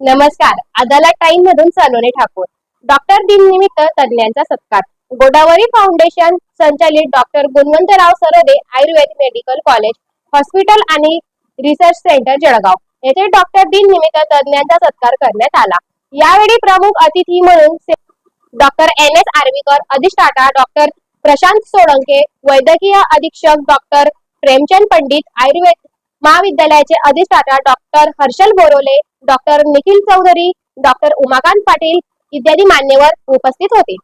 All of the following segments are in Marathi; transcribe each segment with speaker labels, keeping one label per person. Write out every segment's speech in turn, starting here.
Speaker 1: नमस्कार. अदालत टाइम मधून सलोनी ठाकूर. डॉक्टर दिन निमित्त तज्ञांचा सत्कार. गोदावरी फाउंडेशन संचालित doctor Gunwantrao Sarode Ayurveda medical college hospital आणि रिसर्च सेंटर जळगाव. येथे डॉक्टर दिन निमित्त तज्ञांचा सत्कार करण्यात आला. यावेळी प्रमुख अतिथी म्हणून डॉक्टर एन एस आर्वीकर अधिष्ठाता डॉक्टर प्रशांत सोळंके वैद्यकीय अधीक्षक डॉक्टर प्रेमचंद पंडित आयुर्वेद महाविद्यालयाचे अधिष्ठाता doctor Harshal Borole doctor Nikhil Chaudhari doctor Umakant Patil इत्यादी मान्यवर उपस्थित होते.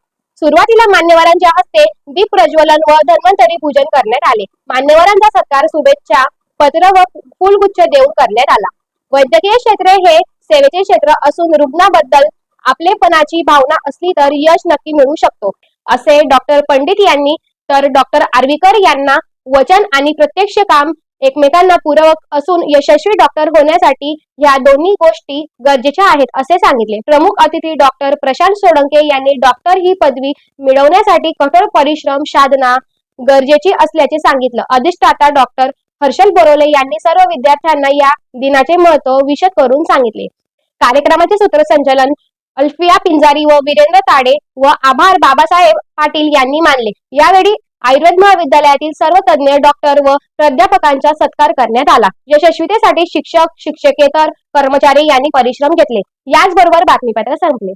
Speaker 1: सुरुवातीला मान्यवरांच्या हस्ते दीप प्रज्वलन व धन्वंतरी पूजन करण्यात आले. मान्यवरांचा सत्कार शुभेच्छा पत्र व फुलगुच्छ देऊन करण्यात आला. वैद्यकीय क्षेत्र हे सेवेचे क्षेत्र असून रुग्णाबद्दल आपलेपणाची भावना असली तर यश नक्की मिळू शकतो असे डॉक्टर पंडित यांनी तर डॉक्टर आर्वीकर यांना वचन आणि प्रत्यक्ष काम एकमेकांना पूरक असून यशस्वी डॉक्टर होण्यासाठी या दोन्ही गोष्टी गरजेच्या आहेत असे सांगितले. प्रमुख अतिथी डॉक्टर प्रशांत सोळंके यांनी डॉक्टर ही पदवी मिळवण्यासाठी कठोर परिश्रम साधना गरजेची असल्याचे सांगितलं. अधिष्ठाता डॉक्टर हर्षल बोरोले यांनी सर्व विद्यार्थ्यांना या दिनाचे महत्त्व विशद करून सांगितले. कार्यक्रमाचे सूत्रसंचालन अल्फिया पिंजारी व वीरेंद्र ताडे व आभार बाबासाहेब पाटील यांनी मानले. यावेळी आयुर्वेद महाविद्यालयातील सर्व तज्ञ डॉक्टर व प्राध्यापकांचा सत्कार करण्यात आला. यशस्वीतेसाठी शिक्षक शिक्षकेतर कर्मचारी यांनी परिश्रम घेतले. याचबरोबर बातमीपत्र संपले.